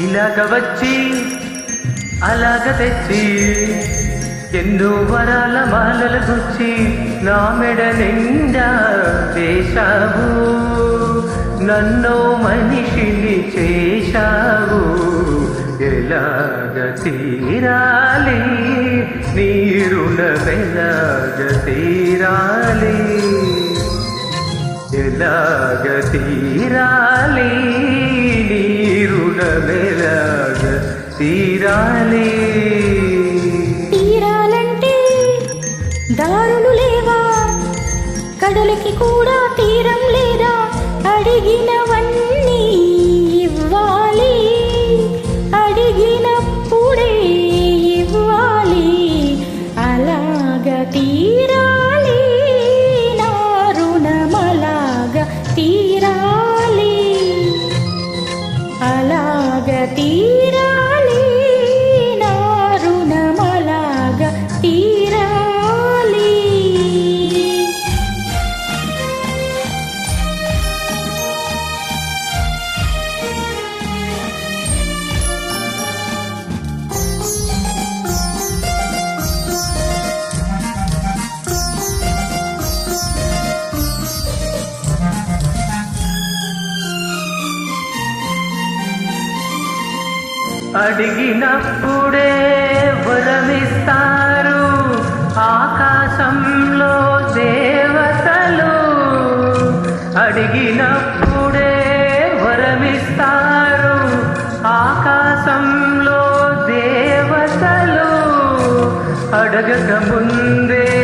ఇలాగ వచ్చి అలాగ తెచ్చి ఎన్నో వరాల మాలలు గుచ్చి నా మెడ నిండా వేశావు. నన్నో మనిషిని చేశావు. ఎలాగ తీరాలి? నీరుణ వెలాగ తీరాలి? ఎలాగ తీరాలి? నీరుణ వెలాగ అడిగినప్పుడే వరమిస్తారు ఆకాశంలో దేవతలు. అడిగినప్పుడే వరమిస్తారు ఆకాశంలో దేవతలు. అడగక ముందే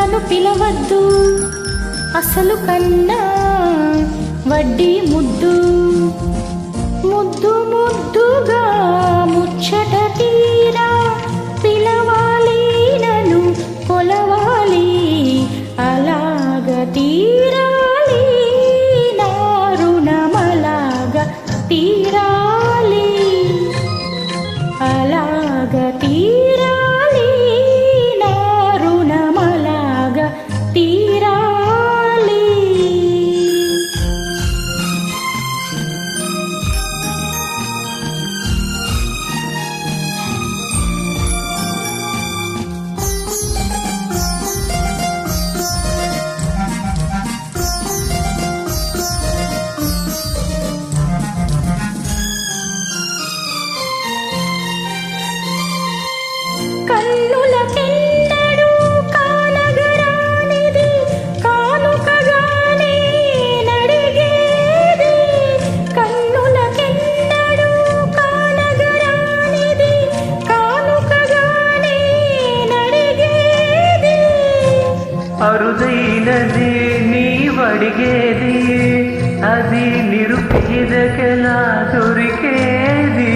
నన్ను పిలవద్దు. అసలు కన్నా వడ్డీ ముద్దు. ముద్దు ముద్దుగా ముచ్చట తీరా పిలవాలి నన్ను కొలవాలి అలాగ తీరాలి. నా రుణమలాగ తీరాలి. అలాగ తీరాలి నీవడిగేది అది నిరుపేదకెలా దొరికేది?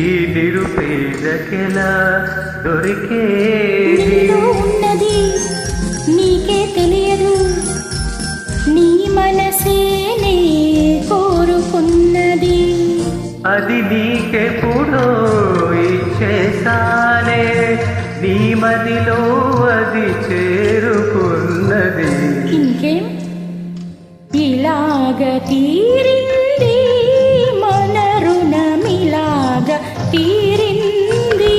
ఈ నిరుపేదకెలా దొరికేది? ఉన్నది నీకే తెలియదు. నీ మనసేనే కోరుకున్నది. అది నీకెప్పుడో ఇచ్చేసానే నీ మదిలో అది తీరిందే తీరింది మన రుణమిలాగ తీరింది.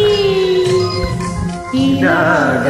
ఇలాగ